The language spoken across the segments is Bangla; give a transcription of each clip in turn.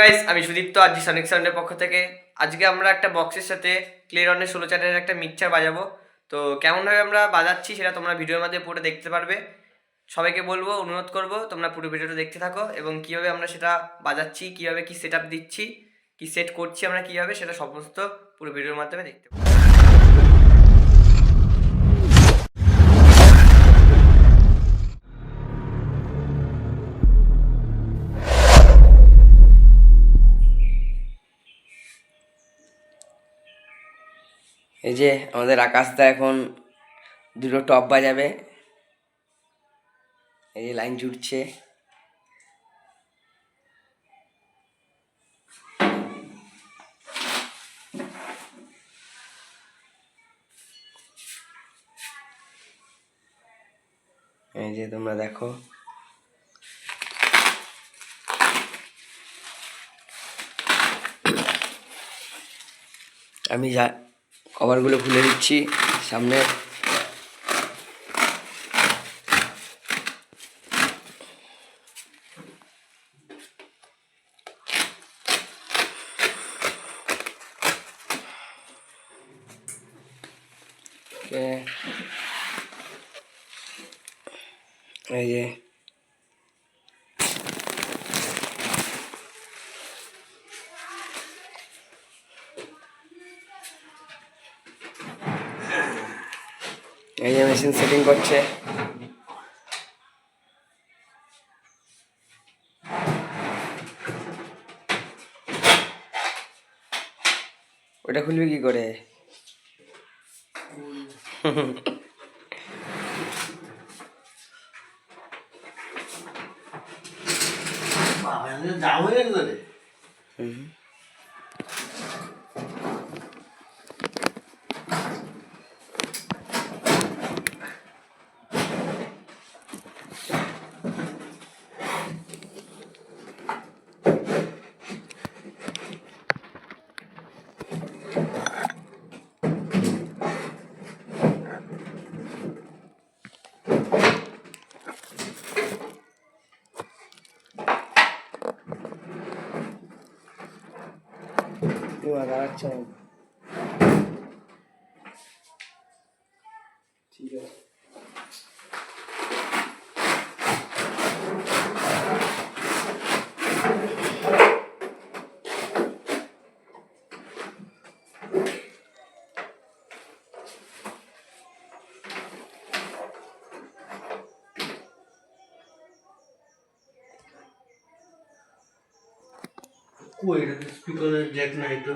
গাইস আমি সুদীপ্ত, আজ সনিক সাউন্ডের পক্ষ থেকে। আজকে আমরা একটা বক্সের সাথে ক্লিয়ারনের ষোলো চ্যানেলের একটা মিক্সচার বাজাবো। তো কেমনভাবে আমরা বাজাচ্ছি সেটা তোমরা ভিডিওর মাধ্যমে পুরো দেখতে পারবে। সবাইকে বলব, অনুরোধ করব, তোমরা পুরো ভিডিওটা দেখতে থাকো এবং কীভাবে আমরা সেটা বাজাচ্ছি, কীভাবে কি সেট দিচ্ছি, কি সেট করছি আমরা কীভাবে, সেটা সমস্ত পুরো ভিডিওর মাধ্যমে দেখতে পাবো এই যে আমাদের আকাশদা এখন দুটো টপ বাজাবে। এই যে লাইন জুড়ছে। এই যে তোমরা দেখো। আমি যা কভারগুলো খুলে দিচ্ছি সামনে. এই যে এই যে মেশিন সেটিং করছে। ওটা খুলবি কি করে? জাম হয়ে গেছে রে এবার দাঁড়াচ্ছে না। ঠিক আছে স্পিকারের জ্যাক নাই তো।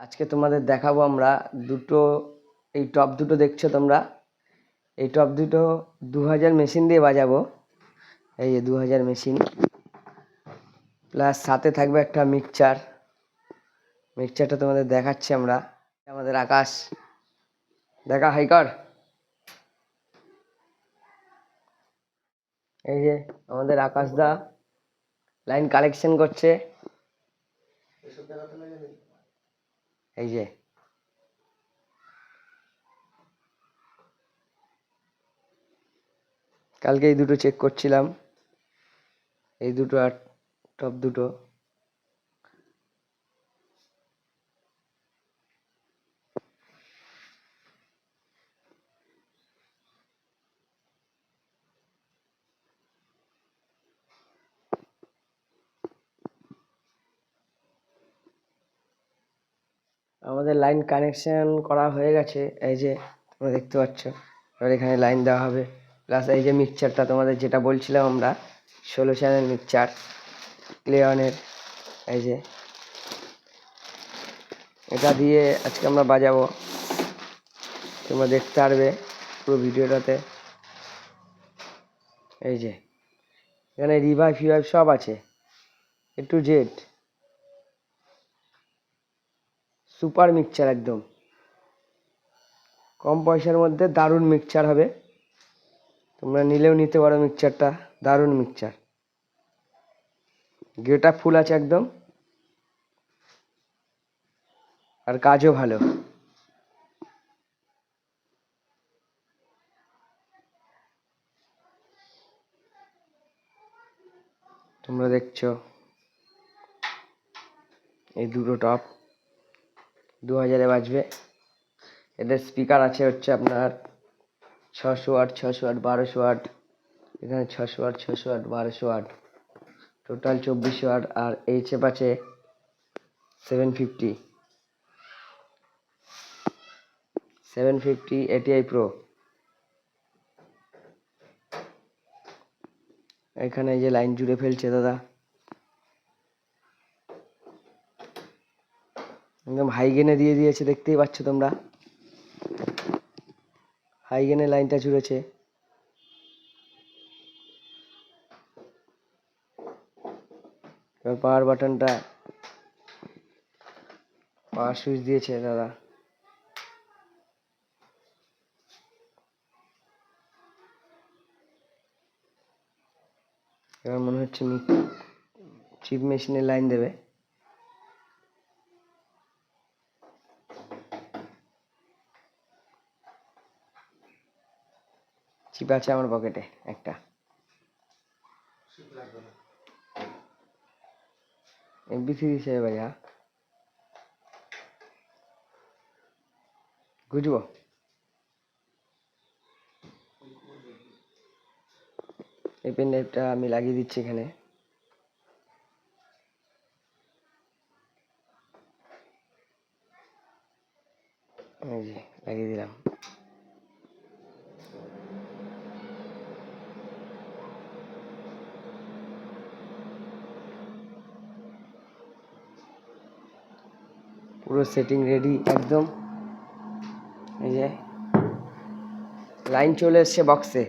আজকে তোমাদের দেখাবো আমরা দুটো, এই টপ দুটো দেখছ তোমরা? এই টপ দুটো দু হাজার মেশিন দিয়ে বাজাবো। এই যে দু হাজার মেশিন প্লাস সাথে থাকবে একটা মিক্সচার মিক্সচারটা তোমাদের দেখাচ্ছি আমরা। আমাদের আকাশ। দেখা, হাইকর। এই যে আমাদের আকাশ দা লাইন কালেকশন করছে। এই যে। কালকে এই দুটো চেক করছিলাম। এই দুটো আর টপ দুটো। আমাদের লাইন কানেকশন করা হয়ে গেছে, এই যে তোমরা দেখতে পাচ্ছ। এবার এখানে লাইন দেওয়া হবে। প্লাস এই যে মিক্সচারটা তোমাদের যেটা বলছিলাম আমরা, ষোলো চ্যানেল মিক্সচার ক্লিয়নের এই যে। এটা দিয়ে আজকে আমরা বাজাবো। তোমরা দেখতে পারবে পুরো ভিডিওটাতে। এই যে, এখানে রিভাইভ ফিভাইভ সব আছে। A to Z super mixture একদম। কম পয়সার মধ্যে দারুণ মিক্সচার হবে। তোমরা নিলেও নিতে পারো মিক্সচারটা দারুণ মিক্সচার গেটা ফুল আছে একদম। আর কাজও ভালো। তোমরা দেখছ, এই দুটো টপ দু হাজারে বাজবে। এদের স্পিকার আছে হচ্ছে আপনার ছশো আট ছশো আট, বারোশো আট। এখানে ছশো আট ছশো আট, বারোশো আট। টোটাল চব্বিশ আট আর এইচএফ আছে seven fifty seven fifty ATI pro এখানে যে লাইন জুড়ে ফেলছে দাদা। একদম হাইগেনে দিয়ে দিয়েছে, দেখতেই পাচ্ছ তোমরা। হাইগেনে লাইনটা জুড়েছে। পাওয়ার বাটনটা পাওয়ার সুইচ দিয়েছে, দাদা। এবার মনে হচ্ছে চিপ মেশিনের লাইন দেবে। চিপ আছে আমার পকেটে একটা। থ্রি হিসেবে ভাইয়া বুঝব এই পেন ড্রাইভটা আমি লাগিয়ে দিচ্ছি এখানে এই যে লাগিয়ে দিলাম পুরো সেটিং রেডি একদম। এই যে লাইন চলে এসছে বক্সে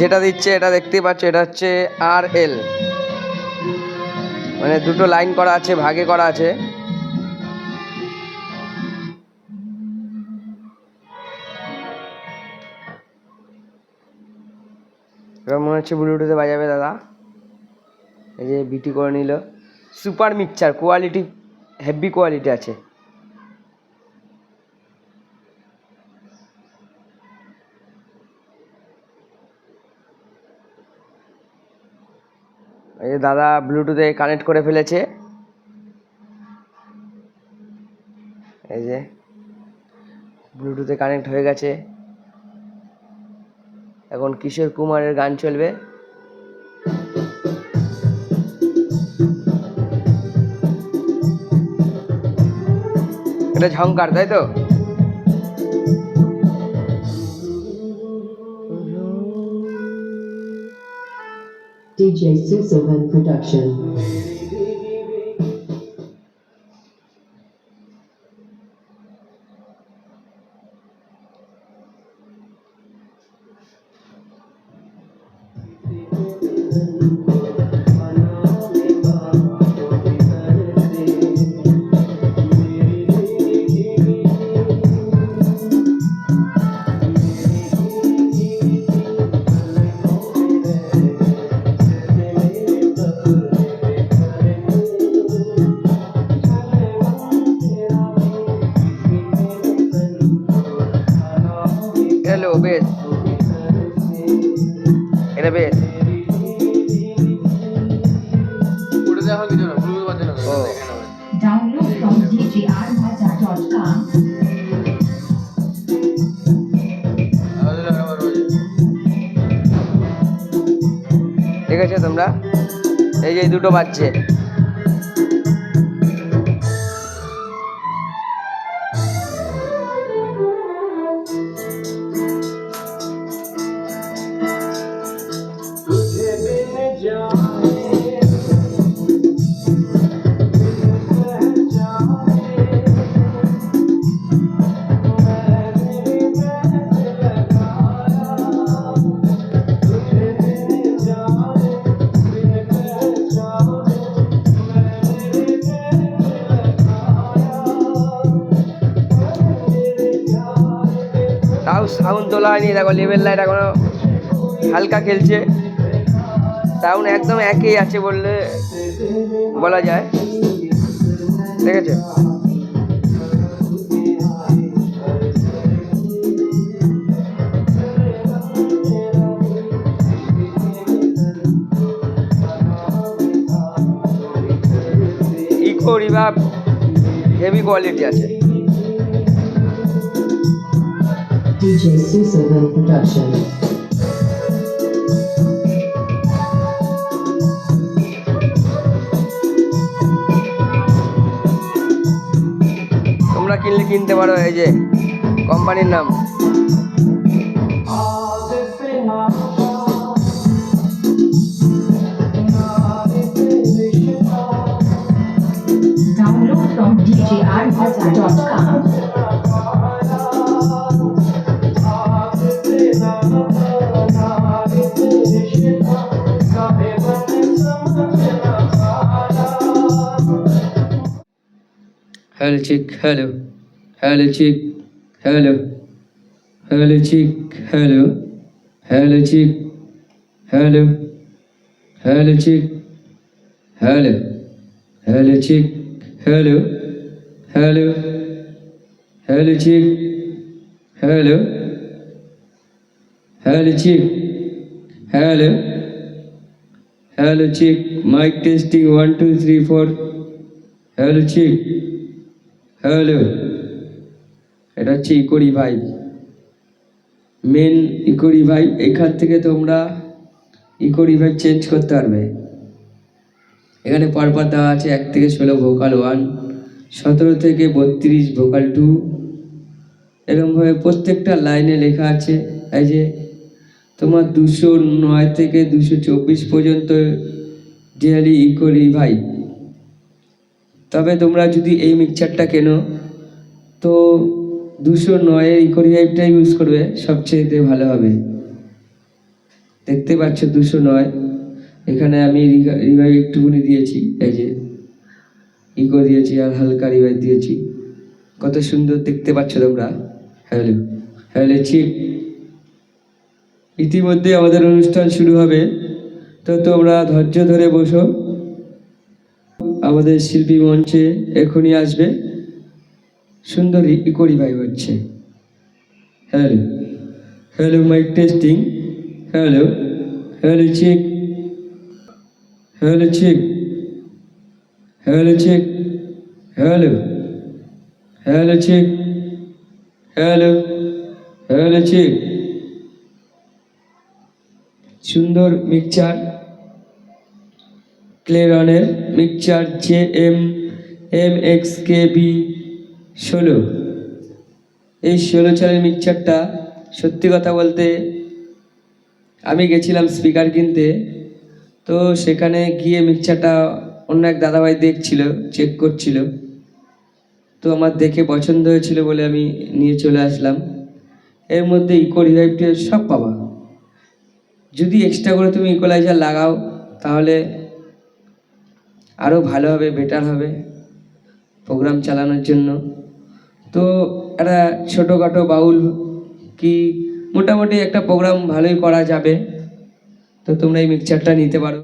যেটা দিচ্ছে, এটা দেখতেই পাচ্ছ, এটা হচ্ছে আর এল মানে দুটো লাইন করা আছে, ভাগে করা আছে। মনে হচ্ছে ব্লুটুথে বাজাবে, দাদা। এই যে বিটি করে নিল। Super mixture quality heavy quality আছে। এই দাদা ব্লুটুথে কানেক্ট করে ফেলেছে। এই যে ব্লুটুথে কানেক্ট হয়ে গেছে। এখন কিশোর কুমারের গান চলবে। এটা ঝংকার, তাই তো? DJ Susavan Production. বেশ। এটা বেশ. ঠিক আছে তোমরা? এই যে এই দুটো বাজছে। সাউন্ড তোলা হয়নি দেখো লেভেল লাইট এখনও হালকা খেলছে। সাউন্ড একদম একই আছে বললে বলা যায়। ঠিক আছে ইকো রিভাব হেভি কোয়ালিটি আছে। DJ Susan Production. তোমরা কিনলে কিনতে পারো এই যে কোম্পানির নাম Hele çık, hele. Hele çık, hele. Hele çık, hele. Hele çık, hele. Hele çık, hele. Hele çık, hele. Hele. Hele çık, hele. Hele çık. Hello chick. mic testing one two three four. Hello chick. Hello, এটা হচ্ছে ইকোরি ভাই। মেন ইকোরি ভাই, এখান থেকে তোমরা ইকোরি ভাই চেঞ্জ করতে পারবে। এখানে পরপর দেওয়া আছে এক থেকে ষোলো ভোকাল ওয়ান সতেরো থেকে বত্রিশ ভোকাল টু এরকমভাবে প্রত্যেকটা লাইনে লেখা আছে, এই যে তোমার দুশো নয় থেকে দুশো চব্বিশ পর্যন্ত ডিয়ালি ইকোরি ভাই। তবে তোমরা যদি এই মিক্সচারটা কেনো, তো দুশো নয়ের ইকোরি ফাইভটা ইউজ করবে সবচেয়েতে ভালো হবে। দেখতে পাচ্ছ দুশো নয়। এখানে আমি রিভাইভ একটুকুনি দিয়েছি, এই যে ইকো দিয়েছি আর হালকা রিভাইভ দিয়েছি। কত সুন্দর দেখতে পাচ্ছ তোমরা। হ্যালো হ্যালো চিক ইতিমধ্যে আমাদের অনুষ্ঠান শুরু হবে। তো তোমরা ধৈর্য ধরে বসো। আমাদের শিল্পী মঞ্চে এখনই আসবে। সুন্দর ইকোরি ভাই হচ্ছে। Hello hello mic testing hello hello check hello check hello check hello hello check hello hello check সুন্দর mixture ক্লেরনের mixture J M M X K B ষোলো। এই ষোলো চালের মিক্সচারটা সত্যি কথা বলতে আমি গেছিলাম স্পিকার কিনতে, তো সেখানে গিয়ে মিক্সচারটা অন্য এক দাদাভাই দেখছিল চেক করছিল। তো আমার দেখে পছন্দ হয়েছিল বলে আমি নিয়ে চলে আসলাম। এর মধ্যে ইকো রিভাইভটি সব পাবা। যদি এক্সট্রা করে তুমি ইকোলাইজার লাগাও, তাহলে আরও ভালো হবে বেটার হবে প্রোগ্রাম চালানোর জন্য। তো একটা ছোটোখাটো বাউল কি মোটামুটি একটা প্রোগ্রাম ভালোই করা যাবে। তো তোমরা এই মিক্সারটা নিতে পারো।